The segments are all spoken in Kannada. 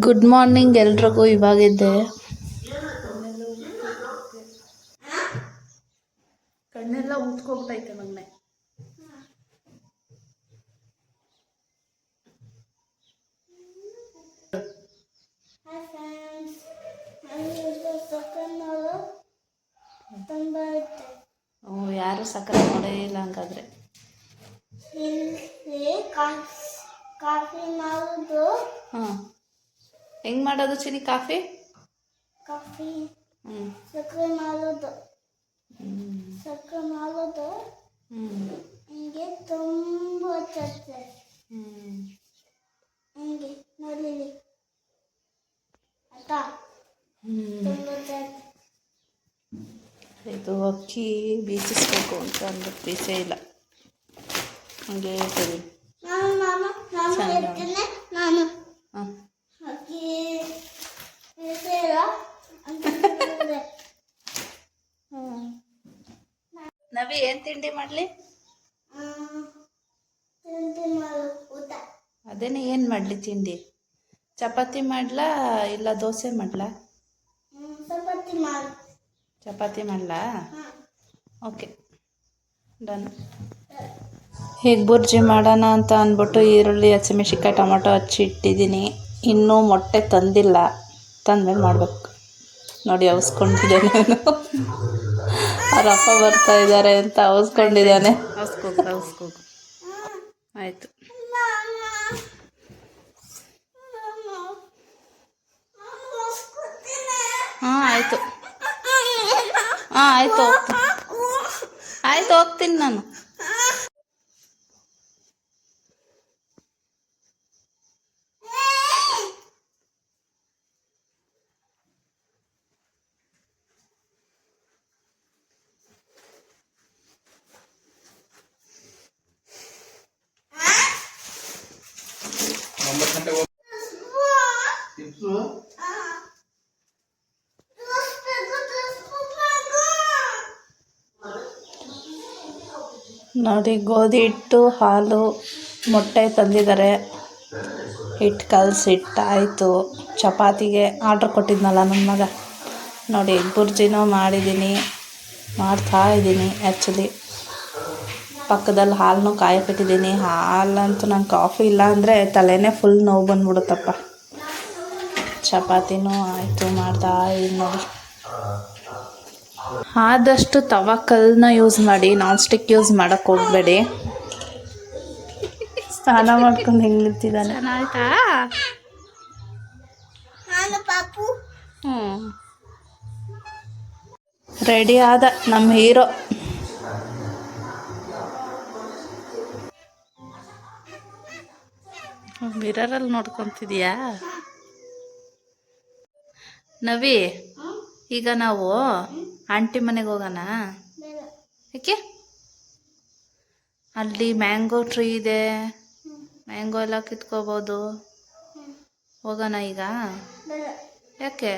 ಗುಡ್ ಮಾರ್ನಿಂಗ್ ಎಲ್ರಿಗೂ ಇವಾಗಿದ್ದೆ ಕಣ್ಣೆಲ್ಲ ಊದ್ಕೋಗ್ತೈತೆ ಮೊನ್ನೆ ಓ ಯಾರು ಸಕ್ಕರೆ ಮಾಡೇ ಇಲ್ಲ ಹಂಗಾದ್ರೆ. ಕಾಫಿ ಮಾಡುದು ಹಾಂ ಹೆಂಗೆ ಮಾಡೋದು ಚಿನಿ ಕಾಫಿ? ಕಾಫಿ. ಹ್ಮ್. ಸಕ್ಕರೆ ಮಾಡೋದು. ಹ್ಮ್. ಸಕ್ಕರೆ ಮಾಡೋದು. ಹಿಂಗೆ ತುಂಬ ಚರ್ಚೆ ಹ್ಮ್. ಹಿಂಗೆ ನೋಡಿ ಆಯ್ತಾ? ಹ್ಞೂ ತುಂಬ ಚರ್ಚೆ ಇದು ಅಕ್ಕಿ ಬೀಚಿಸ್ಬೇಕು ಅಂತ ಅಂದ್ರೆ ಬೀಸೇ ಇಲ್ಲ. ಹಂಗೆ ನಾನು ಚೆನ್ನಾಗಿ. ಹೇಳ್ತೇನೆ ನಾನು ಹಾಂ ಅಕ್ಕಿ ಹೆಸರ ಅಂತ ಹೇಳಿದೆ. ನವಿ ಏನ್ ತಿಂಡಿ ಮಾಡ್ಲಿ? ಅದೇನೆ ಏನು ಮಾಡ್ಲಿ ತಿಂಡಿ? ಚಪಾತಿ ಮಾಡ್ಲಾ ಇಲ್ಲ ದೋಸೆ ಮಾಡ್ಲಾ? ಚಪಾತಿ ಮಾಡು. ಚಪಾತಿ ಮಾಡ್ಲಾ? Okay done. ಹೇಗೆ ಬುರ್ಜಿ ಮಾಡೋಣ ಅಂತ ಅಂದ್ಬಿಟ್ಟು ಈರುಳ್ಳಿ ಹಸಿಮೆಣಸಿಕಾಯಿ ಟೊಮೊಟೊ ಹಚ್ಚಿ ಇಟ್ಟಿದ್ದೀನಿ. ಇನ್ನೂ ಮೊಟ್ಟೆ ತಂದಿಲ್ಲ. ತಂದ್ಮೇಲೆ ಮಾಡ್ಬೇಕು. ನೋಡಿ, ಅವಸ್ಕೊಂಡಿದ್ದಾನೆ ಅವ್ರ ಅಪ್ಪ ಬರ್ತಾ ಇದ್ದಾರೆ ಅಂತ ಅವಸ್ಕೊಂಡಿದ್ದಾನೆ. ಆಯ್ತು. ಹಾ, ಆಯಿತು. ಹಾಂ, ಆಯಿತು ಆಯಿತು ಆಯ್ತು, ಹೋಗ್ತೀನಿ ನಾನು. ನೋಡಿ, ಗೋಧಿ ಹಿಟ್ಟು, ಹಾಲು, ಮೊಟ್ಟೆ ತಂದಿದ್ದಾರೆ. ಹಿಟ್ಟು ಕಲಸಿಟ್ಟಾಯಿತು ಚಪಾತಿಗೆ ಆರ್ಡ್ರ್ ಕೊಟ್ಟಿದ್ನಲ್ಲ ನನ್ನ ಮಗ. ನೋಡಿ, ಬುರ್ಜಿನೂ ಮಾಡಿದ್ದೀನಿ ಮಾಡ್ತಾ ಇದ್ದೀನಿ ಆ್ಯಕ್ಚುಲಿ ಪಕ್ಕದಲ್ಲಿ ಹಾಲನ್ನೂ ಕಾಯಕ್ಕಿಟ್ಟಿದ್ದೀನಿ ಹಾಲಂತೂ ನಂಗೆ ಕಾಫಿ ಇಲ್ಲ ಅಂದರೆ ತಲೆನೇ ಫುಲ್ ನೋವು ಬಂದ್ಬಿಡುತ್ತಪ್ಪ. ಚಪಾತಿನೂ ಆಯಿತು, ಮಾಡ್ತಾ ಇದ್ದೀನಿ ನೋಡಿ. ಆದಷ್ಟು ತವ ಕಲ್ಲನ್ನ ಯೂಸ್ ಮಾಡಿ ನಾನ್ ಸ್ಟಿಕ್ ಯೂಸ್ ಮಾಡೋಕ್ಕೆ ಹೋಗಬೇಡಿ. ಸ್ನಾನ ಮಾಡ್ಕೊಂಡು ಹೆಂಗೆ ನಿಂತಿದ್ದಾನೆ? ಹ್ಞೂ ರೆಡಿ ಆದ ನಮ್ಮ ಹೀರೋ ಮಿರರಲ್ಲಿ ನೋಡ್ಕೊತಿದ್ಯಾ? ನವಿ ಈಗ ನಾವು ಆಂಟಿ ಮನೆಗೆ ಹೋಗೋಣ. ಏಕೆ ಅಲ್ಲಿ ಮ್ಯಾಂಗೋ ಟ್ರೀ ಇದೆ. ಮ್ಯಾಂಗೋ ಎಲ್ಲ ಕಿತ್ಕೋಬೋದು. ಹೋಗೋಣ ಈಗ. ಯಾಕೆ?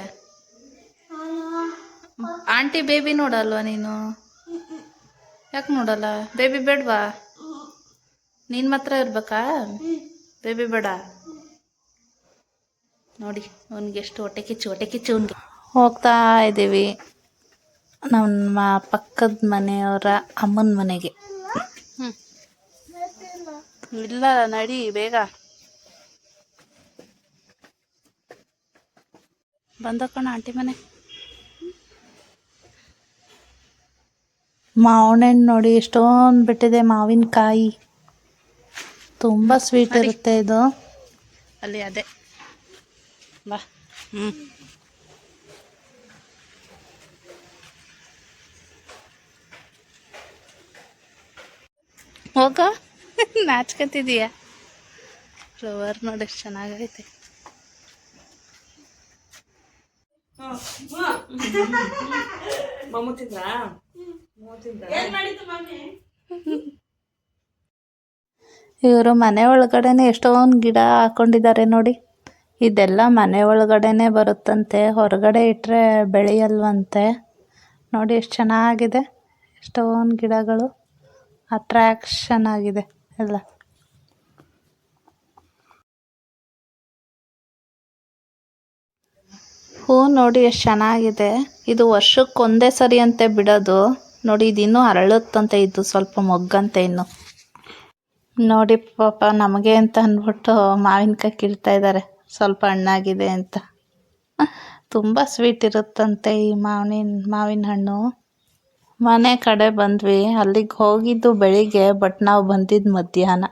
ಆಂಟಿ ಬೇಬಿ ನೋಡಲ್ವಾ ನೀನು? ಯಾಕೆ ನೋಡಲ್ಲ? ಬೇಬಿ ಬೇಡವಾ? ನೀನು ಮಾತ್ರ ಇರ್ಬೇಕಾ? ಬೇಬಿ ಬೇಡ. ನೋಡಿ, ಅವನಿಗೆ ಎಷ್ಟು ಹೊಟ್ಟೆ ಕಿಚ್ಚು ಹೊಟ್ಟೆ ಕಿಚ್ಚು ಅವನಿಗೆ. ಹೋಗ್ತಾ ಇದ್ದೀವಿ ನಮ್ಮ ಪಕ್ಕದ ಮನೆಯವರ ಅಮ್ಮನ ಮನೆಗೆ. ಇಲ್ಲ ನಡಿ ಬೇಗ. ಬಂದ ಆಂಟಿ ಮನೆ. ಮಾವಣ್ಣ ಹಣ್ಣು ನೋಡಿ ಎಷ್ಟೊಂದು ಬಿಟ್ಟಿದೆ ಮಾವಿನಕಾಯಿ ತುಂಬ ಸ್ವೀಟ್ ಇರುತ್ತೆ ಇದು. ಅಲ್ಲಿ ಅದೇ. ಬಾ. ಹ್ಞೂ ಹೋಗ. ನಾಚ್ಕೊತಿದೀಯ. ಫ್ಲವರ್ ನೋಡಿ ಎಷ್ಟು ಚೆನ್ನಾಗೈತೆ. ಇವರು ಮನೆ ಒಳಗಡೆನೆ ಎಷ್ಟೊಂದು ಗಿಡ ಹಾಕೊಂಡಿದ್ದಾರೆ ನೋಡಿ. ಇದೆಲ್ಲ ಮನೆ ಒಳಗಡೆನೆ ಬರುತ್ತಂತೆ. ಹೊರಗಡೆ ಇಟ್ಟರೆ ಬೆಳೆಯಲ್ವಂತೆ. ನೋಡಿ ಎಷ್ಟು ಚೆನ್ನಾಗಿದೆ. ಎಷ್ಟೊಂದು ಗಿಡಗಳು. ಅಟ್ರಾಕ್ಷನ್ ಆಗಿದೆ ಎಲ್ಲ ಹೂ ನೋಡಿ ಎಷ್ಟು ಚೆನ್ನಾಗಿದೆ. ಇದು ವರ್ಷಕ್ಕೆ ಒಂದೇ ಸರಿ ಅಂತೆ ಬಿಡೋದು. ನೋಡಿ ಇದಿನ್ನೂ ಅರಳುತ್ತಂತೆ, ಇದು ಸ್ವಲ್ಪ ಮೊಗ್ಗಂತೆ ಇನ್ನು. ನೋಡಿ ಪಾಪ, ನಮಗೆ ಅಂತ ಅಂದ್ಬಿಟ್ಟು ಮಾವಿನಕಾಯಿ ಕೀಳ್ತಾ ಇದ್ದಾರೆ. ಸ್ವಲ್ಪ ಹಣ್ಣಾಗಿದೆ ಅಂತ. ತುಂಬ ಸ್ವೀಟ್ ಇರುತ್ತಂತೆ ಈ ಮಾವಿನ ಮಾವಿನ ಹಣ್ಣು. ಮನೆ ಕಡೆ ಬಂದ್ವಿ. ಅಲ್ಲಿಗೆ ಹೋಗಿದ್ದು ಬೆಳಿಗ್ಗೆ ಬಟ್ ನಾವು ಬಂದಿದ್ದು ಮಧ್ಯಾಹ್ನ.